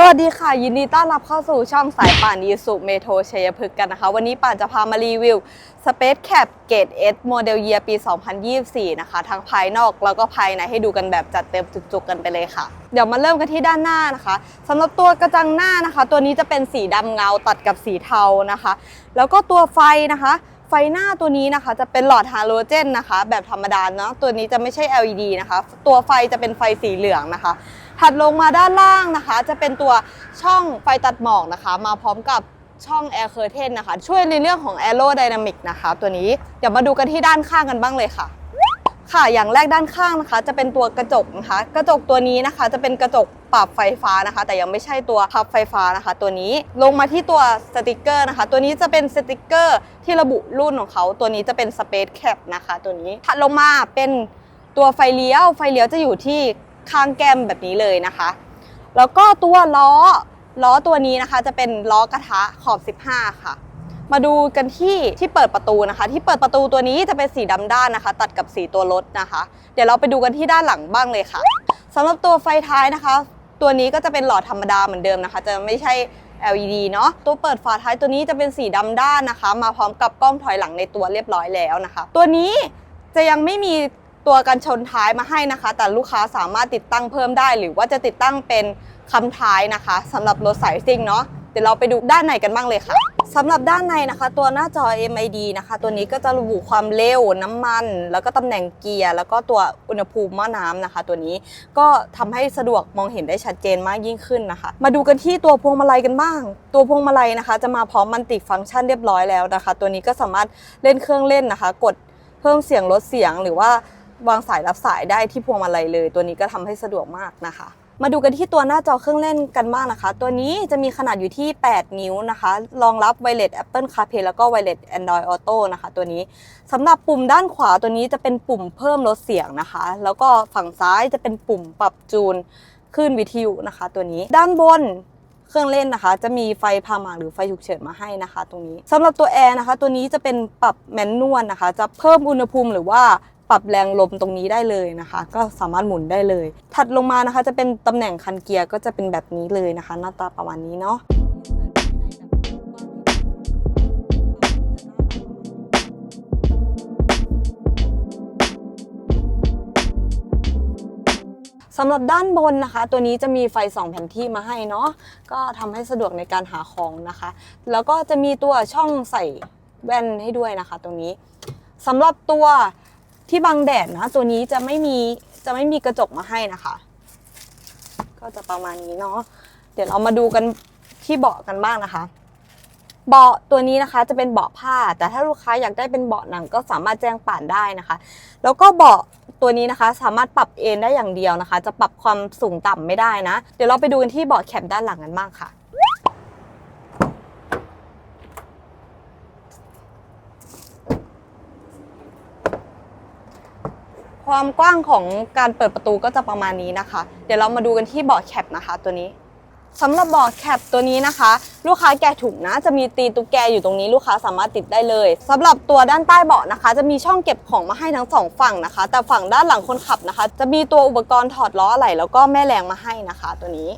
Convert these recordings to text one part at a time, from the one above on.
สวัสดีค่ะ ยินดีต้อนรับเข้าสู่ช่องสายป่านยีสุเมโทชัยพฤกษ์กันนะคะ วันนี้ป่านจะพามารีวิว Space Cap Gate S โมเดลเยียปี 2024 นะคะ ทั้งภายนอกแล้วก็ภายในให้ดูกันแบบจัดเต็มจุกๆกันไปเลยค่ะ เดี๋ยวมาเริ่มกันที่ด้านหน้านะคะสำหรับตัวกระจังหน้านะคะ ตัวนี้จะเป็นสีดำเงาตัดกับสีเทานะคะ แล้วก็ตัวไฟนะคะ ไฟหน้าตัวนี้นะคะจะเป็นหลอดฮาโลเจนนะคะ แบบธรรมดาเนาะตัวนี้จะไม่ใช่ LED นะคะ ตัวไฟจะเป็นไฟสีเหลืองนะคะ ถัดลงมาด้านล่างนะคะ จะเป็นตัวช่องไฟตัดหมอกนะคะ มาพร้อมกับช่อง Air Curtain นะคะ ช่วยในเรื่องของ Aerodynamic นะคะ ตัวนี้เดี๋ยวมาดูกันที่ด้านข้างกันบ้างเลยค่ะ ค่ะอย่างแรกด้านข้างนะคะจะเป็นตัวกระจกนะคะกระจกตัวนี้นะคะ จะเป็นกระจกปรับไฟฟ้านะคะ แต่ยังไม่ใช่ตัวพับไฟฟ้านะคะ ตัวนี้ลงมาที่ตัวสติกเกอร์นะคะ ตัวนี้จะเป็นสติกเกอร์ที่ระบุรุ่นของเขา ตัวนี้จะเป็น Space Cap นะคะ ตัวนี้ถัดลงมาเป็นตัวไฟเลี้ยว ไฟเลี้ยวจะอยู่ที่ข้างแก้มแบบนี้เลยนะคะ แล้วก็ตัวล้อล้อตัวนี้นะคะ จะเป็นล้อกระทะขอบ 15 ค่ะ มาดูกันที่ที่เปิดประตูนะคะ ที่เปิดประตูตัวนี้จะเป็นสีดำด้านนะคะ ตัดกับสีตัวรถนะคะ เดี๋ยวเราไปดูกันที่ด้านหลังบ้างเลยค่ะสำหรับตัวไฟท้ายนะคะ ตัวนี้ก็จะเป็นหลอดธรรมดาเหมือนเดิมนะคะ จะไม่ใช่ LED เนาะตัวเปิดฝาท้ายตัวนี้จะเป็นสีดำด้านนะคะ มาพร้อมกับกล้องถอยหลังในตัวเรียบร้อยแล้วนะคะ ตัวนี้จะยังไม่มีตัวกันชนท้ายมาให้นะคะ แต่ลูกค้าสามารถติดตั้งเพิ่มได้ หรือว่าจะติดตั้งเป็นคำท้ายนะคะสำหรับรถสายซิ่งเนาะ เดี๋ยวเราไปดูด้านในกันบ้างเลยค่ะสำหรับด้านในนะคะ ตัวหน้าจอ MID นะคะ ตัวนี้ก็จะระบุความเร็วน้ำมัน แล้วก็ตำแหน่งเกียร์ แล้วก็ตัวอุณหภูมิหม้อน้ำนะคะ ตัวนี้ก็ทำให้สะดวกมองเห็นได้ชัดเจนมากยิ่งขึ้นนะคะ มาดูกันที่ตัวพวงมาลัยกันบ้าง ตัวพวงมาลัยนะคะ จะมาพร้อมมันติฟังก์ชันเรียบร้อยแล้วนะคะ ตัวนี้ก็สามารถเล่นเครื่องเล่นนะคะ กดเพิ่มเสียงลดเสียงหรือว่าวางสายรับสายได้ที่พวงมาลัยเลย ตัวนี้ก็ทำให้สะดวกมากนะคะ มาดูกันที่ตัวหน้าจอเครื่องเล่นกันบ้างนะคะ ตัวนี้จะมีขนาดอยู่ที่ 8 นิ้วนะคะ รองรับ Wireless Apple CarPlay แล้วก็ Wireless Android Auto นะคะ ตัวนี้สำหรับปุ่มด้านขวาตัวนี้จะเป็นปุ่มเพิ่มลดเสียงนะคะ แล้วก็ฝั่งซ้ายจะเป็นปุ่มปรับจูนคลื่นวิทยุนะคะ ตัวนี้ด้านบนเครื่องเล่นนะคะ จะมีไฟพามาหรือไฟฉุกเฉินมาให้นะคะ ตรงนี้สำหรับตัวแอร์นะคะ ตัวนี้จะเป็นปรับแมนนวลนะคะ จะเพิ่มอุณหภูมิหรือว่า ปรับแรงลมตรงนี้ได้เลยนะคะ ก็สามารถหมุนได้เลย ถัดลงมานะคะ จะเป็นตำแหน่งคันเกียร์ก็จะเป็นแบบนี้เลยนะคะ หน้าตาประมาณนี้เนาะสำหรับด้านบนนะคะ ตัวนี้จะมีไฟสองแผ่นที่มาให้เนาะก็ทำให้สะดวกในการหาของนะคะ แล้วก็จะมีตัวช่องใส่แว่นให้ด้วยนะคะ ตรงนี้สำหรับตัว ที่บังแดดนะ ตัวนี้จะไม่มีจะไม่มีกระจกมาให้นะคะ ก็จะประมาณนี้เนาะเดี๋ยวเรามาดูกันที่เบาะกันบ้างนะคะ เบาะตัวนี้นะคะจะเป็นเบาะผ้า แต่ถ้าลูกค้าอยากได้เป็นเบาะหนังก็สามารถแจ้งป่านได้นะคะ แล้วก็เบาะตัวนี้นะคะ สามารถปรับเอนได้อย่างเดียวนะคะ จะปรับความสูงต่ำไม่ได้นะ เดี๋ยวเราไปดูกันที่เบาะแคปด้านหลังกันบ้างค่ะ ความกว้างของการเปิดประตูก็จะประมาณนี้นะคะ เดี๋ยวเรามาดูกันที่เบาะแคปนะคะ ตัวนี้สำหรับเบาะแคปตัวนี้นะคะ ลูกค้าแกะถุงนะ จะมีตีนตุ๊กแกอยู่ตรงนี้ลูกค้าสามารถติดได้เลยสำหรับตัวด้านใต้เบาะนะคะ จะมีช่องเก็บของมาให้ทั้งสองฝั่งนะคะ แต่ฝั่งด้านหลังคนขับนะคะ จะมีตัวอุปกรณ์ถอดล้ออะไหล่แล้วก็แม่แรงมาให้นะคะ ตัวนี้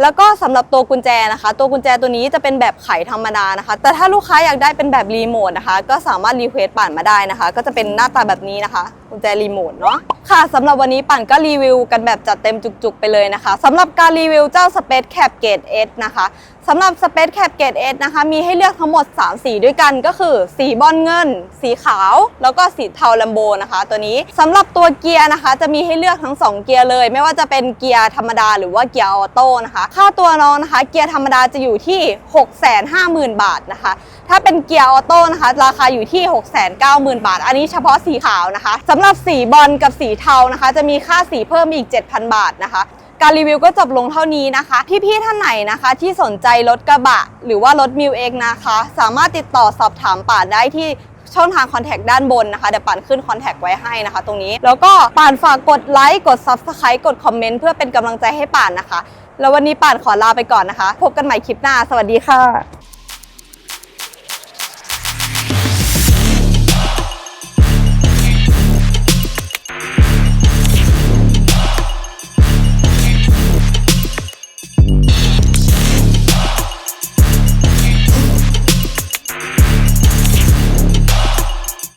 แล้วก็สำหรับตัวกุญแจนะคะ ตัวกุญแจตัวนี้จะเป็นแบบไขธรรมดานะคะ แต่ถ้าลูกค้าอยากได้เป็นแบบรีโมทนะคะ ก็สามารถรีเควสป่านมาได้นะคะ ก็จะเป็นหน้าตาแบบนี้นะคะกุญแจรีโมทเนาะค่ะสำหรับวันนี้ป่านก็รีวิวกันแบบจัดเต็มจุกๆไปเลยนะคะสำหรับการรีวิวเจ้า Space Cap Gate S นะคะ สำหรับ Space Cap Gate S นะคะ มีให้เลือกทั้งหมด 3 สีด้วยกันก็คือ สีบอลเงิน สีขาว แล้วก็สีเทาลัมโบนะคะ ตัวนี้สำหรับตัวเกียร์นะคะ จะมีให้เลือกทั้ง 2 เกียร์เลย ไม่ว่าจะเป็นเกียร์ธรรมดาหรือว่าเกียร์ออโต้นะคะ ค่าตัวน้องนะคะ เกียร์ธรรมดาจะอยู่ที่ 650,000 บาทนะคะ ถ้าเป็นเกียร์ออโต้นะคะ ราคาอยู่ที่ 690,000 บาท อันนี้เฉพาะสีขาวนะคะสำหรับสีบอลกับสีเทานะคะ จะมีค่าสีเพิ่มอีก 7,000 บาทนะคะ การรีวิวก็จบลงเท่านี้นะคะ พี่ๆท่านไหนนะคะ ที่สนใจรถกระบะ หรือว่ารถมิวเอกนะคะ สามารถติดต่อสอบถามป่านได้ที่ช่องทางคอนแทคด้านบนนะคะเดี๋ยวป่านขึ้นคอนแทคไว้ให้นะคะ ตรงนี้แล้วก็ป่านฝากกดไลค์กด Subscribe กดคอมเมนต์เพื่อเป็นกำลังใจให้ป่านนะคะ แล้ววันนี้ป่านขอลาไปก่อนนะคะ พบกันใหม่คลิปหน้า สวัสดีค่ะ